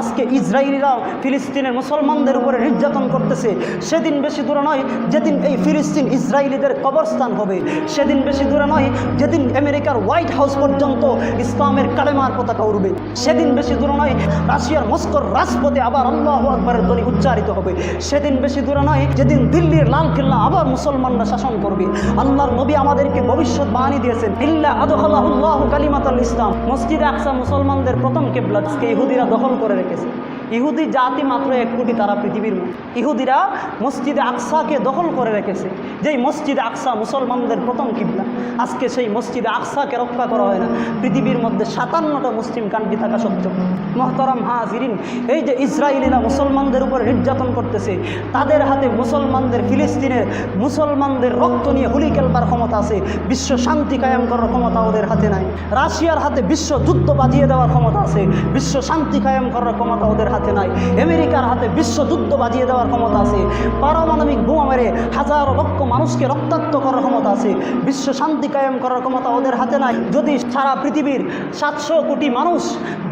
আজকে ইসরায়েলিরা ফিলিস্তিনের মুসলমানদের উপরে নির্যাতন করতেছে। সেদিন বেশি দূরে নয়, যেদিন এই ফিলিস্তিন ইসরায়েলিদের কবরস্থান হবে। সেদিন বেশি দূরে নয়, যেদিন আমেরিকার হোয়াইট হাউস পর্যন্ত ইসলামের কালেমার পতাকা উড়বে। সেদিন বেশি দূরে নয়, রাশিয়ার মস্কোর রাজপথে আবার আল্লাহ আকবরের ধ্বনি উচ্চারিত হবে। সেদিন বেশি দূরে নয়, যেদিন দিল্লির লাল কিল্লা আবার মুসলমানরা শাসন করবে। আল্লাহর নবী আমাদেরকে ভবিষ্যৎ বাণী দিয়েছেন, ইল্লা আদখাল্লাহুল্লাহু কালিমাতাল ইসলাম। মসজিদে আকসা মুসলমানদের প্রথম কেবলা ইহুদিরা দখল করে রেখেছে ইহুদি জাতি মাত্র এক কোটি তারা পৃথিবীর ইহুদিরা মসজিদে আকসাকে দখল করে রেখেছে। যেই মসজিদে আকসা মুসলমানদের প্রথম কিবলা। আজকে সেই মসজিদে আকসাকে রক্ষা করা হয় না। পৃথিবীর মধ্যে সাতান্নটা মুসলিম কান্ট্রি থাকা সত্ত্বেও। মহতরাম হাজিরিন, এই যে ইসরায়েলিরা মুসলমানদের উপর নির্যাতন করতেছে, তাদের হাতে মুসলমানদের ফিলিস্তিনের মুসলমানদের রক্ত নিয়ে হুলি খেলবার ক্ষমতা আছে। বিশ্ব শান্তি কায়েম করার ক্ষমতা ওদের হাতে নাই। রাশিয়ার হাতে বিশ্ব যুদ্ধ বাজিয়ে দেওয়ার ক্ষমতা আছে। বিশ্ব শান্তি কায়েম করার ক্ষমতা ওদের হাতে নাই। আমেরিকার হাতে বিশ্বযুদ্ধ বাজিয়ে দেওয়ার ক্ষমতা আছে। পারমাণবিক বোমা মেরে হাজার লক্ষ মানুষকে রক্তাক্ত করার ক্ষমতা আছে। বিশ্ব শান্তি কায়েম করার ক্ষমতা ওদের হাতে নাই। যদি সারা পৃথিবীর সাতশো কোটি মানুষ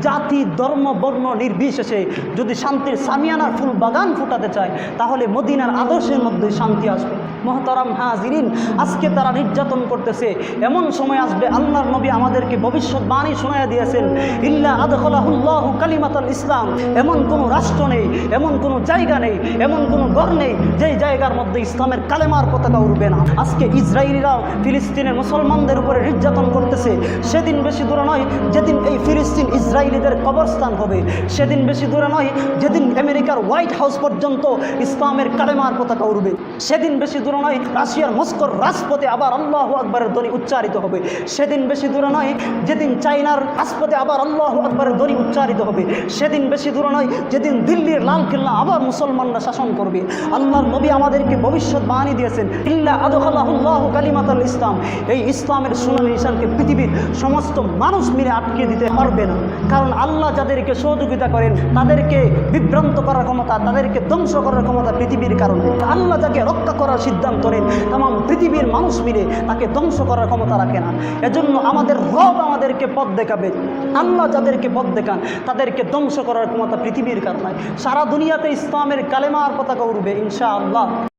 জাতি, ধর্ম, বর্ণ নির্বিশেষে যদি শান্তির সামিয়ানার ফুল বাগান ফুটাতে চায়, তাহলে মদিনার আদর্শের মধ্যে শান্তি আসবে। মহতারাম হাজিরিন, আজকে তারা নির্যাতন করতেছে। এমন সময় আসবে আল্লাহর নবী আমাদেরকে ভবিষ্যৎবাণী শোনাইয়া দিয়েছেন, ইল্লা আদখলাহুল্লাহ কালিমাতাল ইসলাম। এমন কোনো রাষ্ট্র নেই, এমন কোনো জায়গা নেই, এমন কোনো ঘর নেই, যেই জায়গার মধ্যে ইসলামের কালেমার পতাকা উঠবে না। আজকে ইসরায়েলিরা ফিলিস্তিনের মুসলমানদের উপরে নির্যাতন করতেছে। সেদিন বেশি দূরে নয়, যেদিন এই ফিলিস্তিন ইসরায়েলিদের কবরস্থান হবে। সেদিন বেশি দূরে নয়, যেদিন আমেরিকার হোয়াইট হাউস পর্যন্ত ইসলামের কালেমার পতাকা উড়বে। সেদিন বেশি দূরে নয়, রাশিয়ার মস্কোর রাজপথে আবার আল্লাহ আকবরের ধ্বনি উচ্চারিত হবে। সেদিন বেশি দূরে নয়, যেদিন চাইনার রাজপথে আবার আল্লাহ আকবরের ধ্বনি উচ্চারিত হবে। সেদিন বেশি দূরে নয়, যেদিন দিল্লির লালকেল্লা আবার মুসলমানরা শাসন করবে। আল্লাহর নবী আমাদেরকে ভবিষ্যৎ বাণী দিয়েছেন, ইল্লা আদখাল্লাহুল্লাহ কালিমাতাল ইসলাম। এই ইসলামের সুনানি নিশানকে পৃথিবীর সমস্ত মানুষ মিলে আটকে দিতে পারবে না। কারণ আল্লাহ যাদেরকে সহযোগিতা করেন, তাদেরকে বিভ্রান্ত করার ক্ষমতা, তাদেরকে ধ্বংস করার ক্ষমতা পৃথিবীর কারণে। আল্লাহ যাকে রক্ষা করার সিদ্ধান্ত নেন, তাম পৃথিবীর মানুষ মিলে তাকে ধ্বংস করার ক্ষমতা রাখে না। এজন্য আমাদের রব আমাদেরকে পথ দেখাবে আল্লাহ যাদেরকে পথ দেখান, তাদেরকে ধ্বংস করার ক্ষমতা পৃথিবীর কারণে। সারা দুনিয়াতে ইসলামের কালেমার পতাকা উঠবে ইনশা আল্লাহ